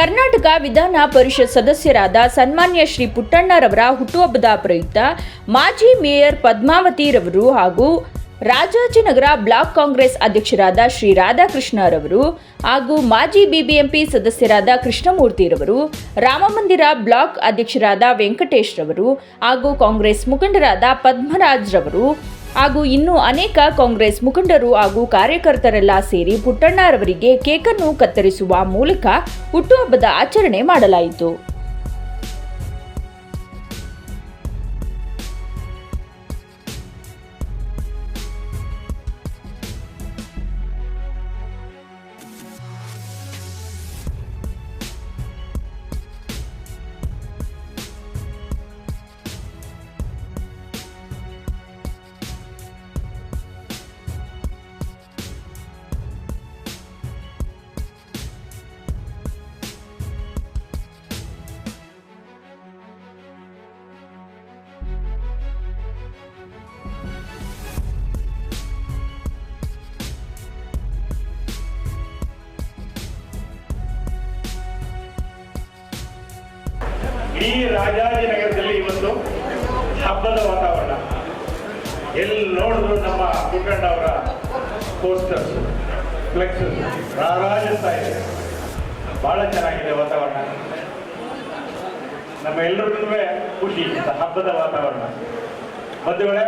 ಕರ್ನಾಟಕ ವಿಧಾನ ಪರಿಷತ್ ಸದಸ್ಯರಾದ ಸನ್ಮಾನ್ಯ ಶ್ರೀ ಪುಟ್ಟಣ್ಣರವರ ಹುಟ್ಟುಹಬ್ಬದ ಪ್ರಯುಕ್ತ ಮಾಜಿ ಮೇಯರ್ ಪದ್ಮಾವತಿರವರು ಹಾಗೂ ರಾಜಾಜಿನಗರ ಬ್ಲಾಕ್ ಕಾಂಗ್ರೆಸ್ ಅಧ್ಯಕ್ಷರಾದ ಶ್ರೀ ರಾಧಾಕೃಷ್ಣರವರು ಹಾಗೂ ಮಾಜಿ ಬಿಬಿಎಂಪಿ ಸದಸ್ಯರಾದ ಕೃಷ್ಣಮೂರ್ತಿರವರು ರಾಮಮಂದಿರ ಬ್ಲಾಕ್ ಅಧ್ಯಕ್ಷರಾದ ವೆಂಕಟೇಶ್ ರವರು ಹಾಗೂ ಕಾಂಗ್ರೆಸ್ ಮುಖಂಡರಾದ ಪದ್ಮರಾಜ್ ರವರು ಹಾಗೂ ಇನ್ನೂ ಅನೇಕ ಕಾಂಗ್ರೆಸ್ ಮುಖಂಡರು ಹಾಗೂ ಕಾರ್ಯಕರ್ತರೆಲ್ಲ ಸೇರಿ ಪುಟ್ಟಣ್ಣರವರಿಗೆ ಕೇಕನ್ನು ಕತ್ತರಿಸುವ ಮೂಲಕ ಹುಟ್ಟುಹಬ್ಬದ ಆಚರಣೆ ಮಾಡಲಾಯಿತು. ಇಡೀ ರಾಜಾಜಿನಗರದಲ್ಲಿ ಇವತ್ತು ಹಬ್ಬದ ವಾತಾವರಣ. ಎಲ್ಲಿ ನೋಡಿದ್ರು ನಮ್ಮ ಮುಖಂಡ ಅವರ ಪೋಸ್ಟರ್ಸ್ ಫ್ಲೆಕ್ಸಸ್ ರಾರಾಜಿಸ್ತಾ ಇದೆ ಬಹಳ ಚೆನ್ನಾಗಿದೆ ವಾತಾವರಣ. ನಮ್ಮ ಎಲ್ಲರಿಗೂ ಖುಷಿ ಹಬ್ಬದ ವಾತಾವರಣ. ಮದುವೆ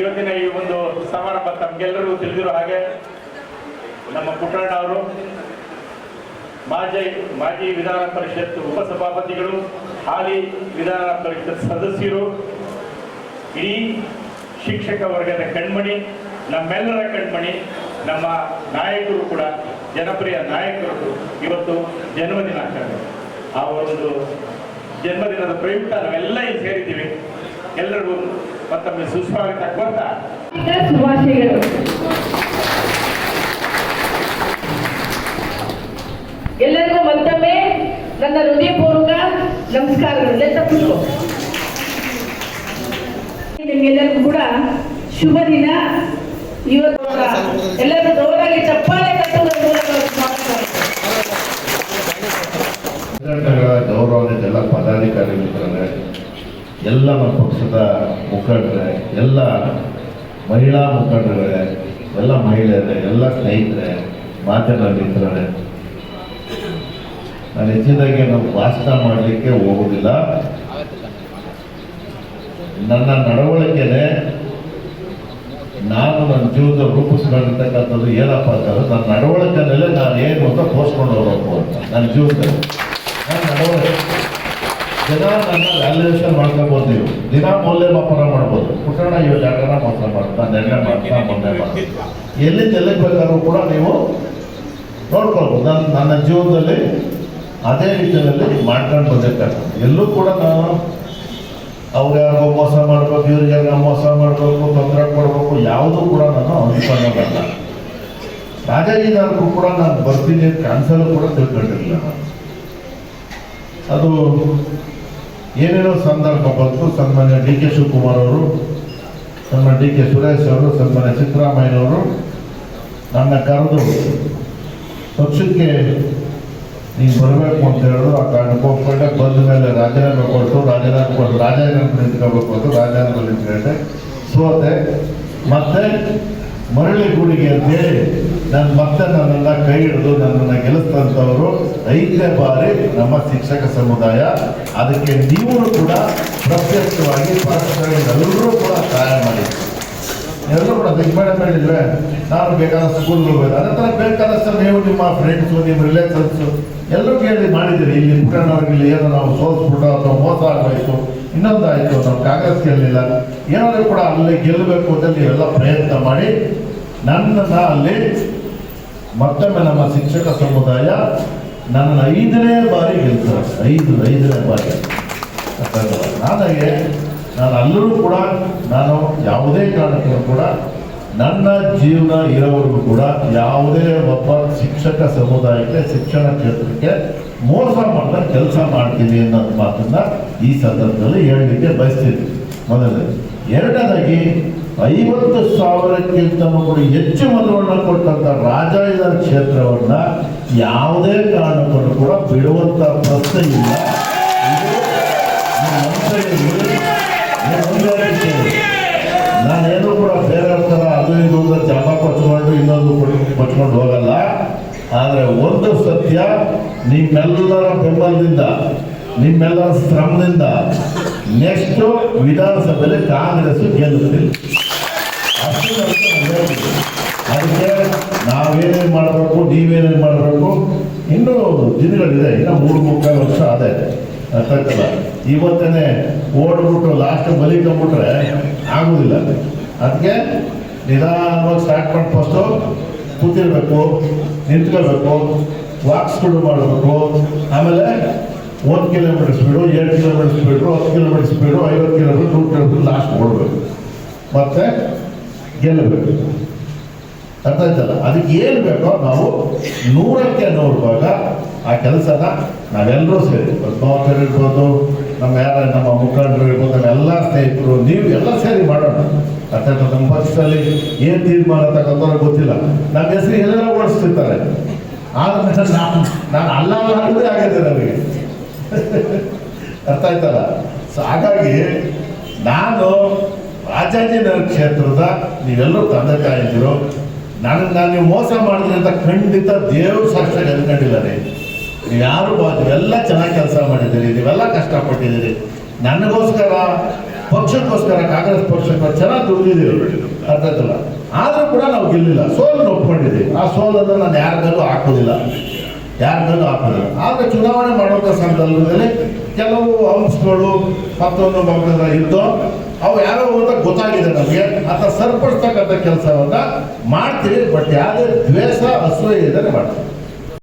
ಇವತ್ತಿನ ಈ ಒಂದು ಸಮಾರಂಭ ತಮ್ಗೆಲ್ಲರಿಗೂ ತಿಳಿದಿರೋ ಹಾಗೆ ನಮ್ಮ ಪುಟ್ಟಣ್ಣ ಅವರು ಮಾಜಿ ಮಾಜಿ ವಿಧಾನ ಪರಿಷತ್ ಉಪಸಭಾಪತಿಗಳು, ಹಾಲಿ ವಿಧಾನ ಪರಿಷತ್ ಸದಸ್ಯರು, ಇಡೀ ಶಿಕ್ಷಕ ವರ್ಗದ ಕಣ್ಮಣಿ, ನಮ್ಮೆಲ್ಲರ ಕಣ್ಮಣಿ, ನಮ್ಮ ನಾಯಕರು ಕೂಡ, ಜನಪ್ರಿಯ ನಾಯಕರು ಇವತ್ತು ಜನ್ಮದಿನ ಆಗ್ತದೆ ಆ ಒಂದು ಜನ್ಮದಿನದ ಪ್ರಯುಕ್ತ ನಾವೆಲ್ಲ ಇಲ್ಲಿ ಸೇರಿದ್ದೀವಿ. ಎಲ್ಲರಿಗೂ ಮತ್ತೊಮ್ಮೆ ಸುಸ್ವಾಗತ. ಕೊಡ್ತಾ ಶುಭಾಶಯಗಳು ಎಲ್ಲರಿಗೂ ಮತ್ತೊಮ್ಮೆ ನನ್ನ ಹೃದಯಪೂರ್ವಕ ನಮಸ್ಕಾರಗಳು. ತಪ್ಪು ನಿಮ್ಗೆಲ್ಲರಿಗೂ ಕೂಡ ಶುಭ ದಿನ. ಇವತ್ತು ಎಲ್ಲರೂ ಜೋರಾಗಿ ಚಪ್ಪಾಳೆ ತಟ್ಟುವುದರ ಮೂಲಕ ಸ್ವಾಗತ ಕರ್ನಾಟಕದ ಗೌರವಾನ್ವಿತ ಎಲ್ಲ ಪದಾಧಿಕಾರಿ ಮಿತ್ರರೇ ಎಲ್ಲ ನಮ್ಮ ಪಕ್ಷದ ಮುಖಂಡರೇ, ಎಲ್ಲ ಮಹಿಳಾ ಮುಖಂಡರೇ, ಎಲ್ಲ ಮಹಿಳೆಯರೇ, ಎಲ್ಲ ಸ್ನೇಹಿತರೆ, ಮಾಧ್ಯಮ ಮಿತ್ರರೇ ನಾನು ಹೆಚ್ಚಿನದಾಗಿ ನಾವು ಭಾಷಣ ಮಾಡಲಿಕ್ಕೆ ಹೋಗುವುದಿಲ್ಲ. ನನ್ನ ನಡವಳಿಕೆನೆ ನಾನು ನನ್ನ ಜೀವನ ರೂಪಿಸ್ಕೊಂಡಿರ್ತಕ್ಕಂಥದ್ದು ಏನಪ್ಪ ಅಂತಂದ್ರೆ ನನ್ನ ನಡವಳಿಕೆನಲ್ಲೇ ನಾನು ಏನು ಅಂತ ತೋರಿಸ್ಕೊಂಡು ಹೋಗಬೇಕು ಅಂತ ನನ್ನ ಜೀವನದಲ್ಲಿ. ನನ್ನ ನಡವಳಿಕೆ. ಜನ ನನ್ನ ವ್ಯಾಲ್ಯೂಯೇಷನ್ ಮಾಡ್ಕೋಬೋದು ನೀವು. ದಿನ ಮೌಲ್ಯಮಾಪನ ಮಾಡ್ಬೋದು. ಪುಟ್ಟಣ ಇವ್ ಜಾಗನ ಮಾತ್ರ ಮಾಡ್ತಾ ನೆನ್ನೆ ಮಾಡ್ತಾ ಮೊನ್ನೆ ಮಾಡ್ತಾ. ಎಲ್ಲಿ ಬೇಕಾದ್ರೂ ಕೂಡ ನೀವು ನೋಡ್ಕೊಳ್ಬೋದು. ನನ್ನ ನನ್ನ ಜೀವನದಲ್ಲಿ ಅದೇ ರೀತಿಯಲ್ಲಿ ಮಾಡ್ಕೊಂಡು ಬಂದಿರ್ತಾರೆ. ಎಲ್ಲೂ ಕೂಡ ನಾನು ಅವ್ರು ಯಾರಿಗೋ ಮೋಸ ಮಾಡಬೇಕು ಇವ್ರಿಗೆ ಮೋಸ ಮಾಡಬೇಕು, ತೊಂದರೆ ಕೊಡಬೇಕು, ಯಾವುದೂ ಕೂಡ ನಾನು ಅನುಸರಣೆ ಮಾಡಲ್ಲ. ರಾಜಕೀಯದವ್ರಿಗೂ ಕೂಡ ನಾನು ಬರ್ತೀನಿ ಕನಸಲ್ಲೂ ಕೂಡ ತಿಳ್ಕೊಂಡಿರಲಿಲ್ಲ ಅದು ಏನೇನೋ ಸಂದರ್ಭ ಬಂತು, ಸನ್ಮಾನ್ಯ ಡಿ ಕೆ ಶಿವಕುಮಾರ್ ಅವರು, ಸನ್ಮಾನ್ಯ ಡಿ ಕೆ ಸುರೇಶ್ ಅವರು, ಸನ್ಮಾನ್ಯ ಸಿದ್ದರಾಮಯ್ಯನವರು ನನ್ನ ಕರೆದು ಪಕ್ಷಕ್ಕೆ ನೀನು ಬರಬೇಕು ಅಂತ ಹೇಳಿದ್ರು ಆ ಕಾರಣಕ್ಕೆ ಹೋಗ್ಕೊಂಡೆ ಬಂದ ಮೇಲೆ ರಾಜೀನಾಮೆ ಕೊಟ್ಟು ರಾಜೀನಾಮೆ ಕೊಟ್ಟು, ರಾಜೀನಾಮೆ ನಿಂತ್ಕೋಬೇಕು ಅಂತ ರಾಜೀನಾಮೆ ನಿಂತ್ಕೊಂಡೆ ಸೋತೆ ಮತ್ತೆ ಮರಳಿ ಗುಡಿಗೆ ಅಂತೇಳಿ ನನ್ನ ಮತ್ತೆ ನನ್ನನ್ನು ಕೈ ಹಿಡಿದು ನನ್ನನ್ನು ಗೆಲ್ಲಿಸ್ತಂಥವರು ಐದನೇ ಬಾರಿ ನಮ್ಮ ಶಿಕ್ಷಕ ಸಮುದಾಯ. ಅದಕ್ಕೆ ನೀವು ಕೂಡ ಪ್ರತ್ಯಕ್ಷವಾಗಿ ಪರಸ್ಪರ ಎಲ್ಲರೂ ಕೂಡ ಸಹಾಯ ಮಾಡಿ. ಎಲ್ಲರೂ ಕೂಡ ಮೇಡಮ್ ಮಾಡಿದ್ರೆ ನಾನು ಬೇಕಾದಷ್ಟು ಸ್ಕೂಲ್ಗೆ ಹೋಗ್ಬೇಕು. ಅದೇ ಥರ ಬೇಕಾದಷ್ಟು ನೀವು ನಿಮ್ಮ ಫ್ರೆಂಡ್ಸು ನಿಮ್ಮ ರಿಲೇಷನ್ಸು ಎಲ್ಲರೂ ಕೇಳಿ ಮಾಡಿದ್ದೀರಿ, ಇಲ್ಲಿ ಪುಟ್ಟಣ್ಣವ್ರಿಗೆ ಏನೋ ನಾವು ಸೋಲ್ಸ್ಬಿಟ್ಟು ಅಥವಾ ಮೋಸ ಇನ್ನೊಂದು ಆಯಿತು ನಾವು ಕಾಂಗ್ರೆಸ್ ಗೆಲ್ಲಿಲ್ಲ ಏನಾದರೂ ಕೂಡ ಅಲ್ಲಿ ಗೆಲ್ಲಬೇಕು ಅಂತ ನೀವೆಲ್ಲ ಪ್ರಯತ್ನ ಮಾಡಿ, ನನ್ನನ್ನು ಅಲ್ಲಿ ಮತ್ತೊಮ್ಮೆ ನಮ್ಮ ಶಿಕ್ಷಕ ಸಮುದಾಯ ನನ್ನ ಐದನೇ ಬಾರಿ ಗೆಲ್ತಾರೆ. ಐದು, ಐದನೇ ಬಾರಿ. ನನಗೆ ನಾನು ಅಲ್ಲರೂ ಕೂಡ, ನಾನು ಯಾವುದೇ ಕಾರಣಕ್ಕೂ ಕೂಡ ನನ್ನ ಜೀವನ ಇರೋವರೆಗೂ ಕೂಡ ಯಾವುದೇ ಒಬ್ಬ ಶಿಕ್ಷಕ ಸಮುದಾಯಕ್ಕೆ, ಶಿಕ್ಷಣ ಕ್ಷೇತ್ರಕ್ಕೆ ಮೋಸ ಮಾಡ್ತಾ ಕೆಲಸ ಮಾಡ್ತೀನಿ ಅನ್ನೋ ಮಾತನ್ನ ಈ ಸಂದರ್ಭದಲ್ಲಿ ಹೇಳಲಿಕ್ಕೆ ಬಯಸ್ತೀನಿ. ಮೊದಲೇ ಎರಡನೇದಾಗಿ ಐವತ್ತು ಸಾವಿರಕ್ಕಿಂತ ಕೂಡ ಹೆಚ್ಚು ಮತವನ್ನು ಕೊಟ್ಟಂತ ರಾಜ ಕ್ಷೇತ್ರವನ್ನ ಯಾವುದೇ ಕಾರಣಕ್ಕೂ ಕೂಡ ಬಿಡುವಂತ ಪ್ರಶ್ನೆ ಇಲ್ಲ. ನಾನೇನು ಕೂಡ ಬೇರೆ ಥರ ಅದು ಇದು ಅಂತ ಜಪ ಕೊಚ್ಕೊಂಡು ಇನ್ನೊಂದು ಕೊಚ್ಕೊಂಡು ಹೋಗಲ್ಲ. ಆದರೆ ಒಂದು ಸತ್ಯ, ನಿಮ್ಮೆಲ್ಲರ ಬೆಂಬಲದಿಂದ, ನಿಮ್ಮೆಲ್ಲರ ಶ್ರಮದಿಂದ ನೆಕ್ಸ್ಟ್ ವಿಧಾನಸಭೆಯಲ್ಲಿ ಕಾಂಗ್ರೆಸ್ ಹೇಳ್ತೀವಿ. ಅದಕ್ಕೆ ನಾವೇನೇನು ಮಾಡಬೇಕು, ನೀವೇನೇನು ಮಾಡಬೇಕು? ಇನ್ನೂ ದಿನಗಳಿದೆ, ಇನ್ನೂ ಮೂರು ಮುಕ್ಕಾಲು ವರ್ಷ ಅದೇ ಅರ್ಥಾಯ್ತಲ್ಲ ಇವತ್ತೇನೆ ಓಡ್ಬಿಟ್ಟು ಲಾಸ್ಟ್ ಬಲಿಕೊಂಡ್ಬಿಟ್ರೆ ಆಗುದಿಲ್ಲ. ಅದಕ್ಕೆ ನಿಧಾನವಾಗಿ ಸ್ಟಾರ್ಟ್ ಮಾಡಿ ಫಸ್ಟು ಕೂತಿರ್ಬೇಕು ನಿಂತ್ಕೋಬೇಕು ವಾಕ್ಸ್ಗಳು ಮಾಡಬೇಕು. ಆಮೇಲೆ ಒಂದು ಕಿಲೋಮೀಟರ್ ಸ್ಪೀಡು ಎರಡು ಕಿಲೋಮೀಟರ್ ಸ್ಪೀಡು ಹತ್ತು ಕಿಲೋಮೀಟರ್ ಸ್ಪೀಡು ಐವತ್ತು ಕಿಲೋಮೀಟರ್ ನೂರು ಕಿಲೋಮೀಟರ್ ಲಾಸ್ಟ್ ಓಡಬೇಕು. ಮತ್ತೆ ಗೆಲ್ಲಬೇಕು. ಅರ್ಥ ಆಯ್ತಲ್ಲ? ಅದಕ್ಕೆ ಏನು ಬೇಕೋ ನಾವು ನೂರಕ್ಕೆ ನೂರು ಭಾಗ ಆ ಕೆಲಸನ ನಾವೆಲ್ಲರೂ ಸೇರಿ. ಪದ್ಮಾವತರ್ ಇರ್ಬೋದು ನಮ್ಮ ಯಾರ, ನಮ್ಮ ಮುಖಂಡರು ಇರ್ಬೋದು, ಎಲ್ಲ ಸ್ನೇಹಿತರು, ನೀವು ಎಲ್ಲ ಸೇರಿ ಮಾಡೋಣ. ಅತ್ಯಂತ ನಮ್ಮ ಏನು ತೀರ್ಮಾನ ತಗೊಂಡ್ರೆ ಗೊತ್ತಿಲ್ಲ. ನಮ್ಮ ಹೆಸರು ಎಲ್ಲ ಓಡಿಸ್ತಿರ್ತಾರೆ. ಆದ್ರೆ ನಾನು ನಾನು ಅಲ್ಲ ಅನ್ನೋದೇ ಆಗಿದೆ ನನಗೆ ಅರ್ಥ ಆಯ್ತಲ್ಲ? ಸೊ ಹಾಗಾಗಿ ನಾನು ರಾಜಾಜಿನಗರ ಕ್ಷೇತ್ರದ, ನೀವೆಲ್ಲರೂ ತಂದೆ ತಾಯಿದ್ದೀರೋ ನನಗೆ ನಾನು ನೀವು ಮೋಸ ಮಾಡಿದ್ರಿ ಅಂತ ಖಂಡಿತ ದೇವ್ರ ಸಾಕ್ಷಿ ಎದ್ಕೊಂಡಿಲ್ಲ ರೀ ಯಾರು ನೀವೆಲ್ಲ ಚೆನ್ನಾಗಿ ಕೆಲಸ ಮಾಡಿದ್ದೀರಿ, ನೀವೆಲ್ಲ ಕಷ್ಟಪಟ್ಟಿದ್ದೀರಿ. ನನಗೋಸ್ಕರ, ಪಕ್ಷಕ್ಕೋಸ್ಕರ, ಕಾಂಗ್ರೆಸ್ ಪಕ್ಷಕ್ಕೋಸ್ಕರ ಚೆನ್ನಾಗಿ ದುಡ್ದಿದ್ದೀರಿ. ಅರ್ಥ ಆಯ್ತಲ್ಲ ಆದರೂ ಕೂಡ ನಾವು ಗೆಲ್ಲಿಲ್ಲ. ಸೋಲನ್ನು ಒಪ್ಕೊಂಡಿದ್ದೀವಿ. ಆ ಸೋಲನ್ನು ನಾನು ಯಾರಿಗೂ ಹಾಕೋದಿಲ್ಲ ಯಾರಿಗೂ ಹಾಕೋದಿಲ್ಲ ಆದರೆ ಚುನಾವಣೆ ಮಾಡುವಂಥ ಸಂದರ್ಭದಲ್ಲಿ ಕೆಲವು ಅಂಶಗಳು ಮತ್ತೊಂದು ಮಕ್ಕಳ ಇದ್ದು ಅವು ಯಾರೋ ಅಂತ ಗೊತ್ತಾಗಿದೆ ನಮಗೆ. ಅಂತ ಸರಿಪಡಿಸ್ತಕ್ಕಂಥ ಕೆಲಸವನ್ನ ಮಾಡ್ತೀವಿ ಬಟ್ ಯಾವುದೇ ದ್ವೇಷ, ಅಸೂಯೆ ಇದ್ದರೆ ಮಾಡ್ತೀವಿ.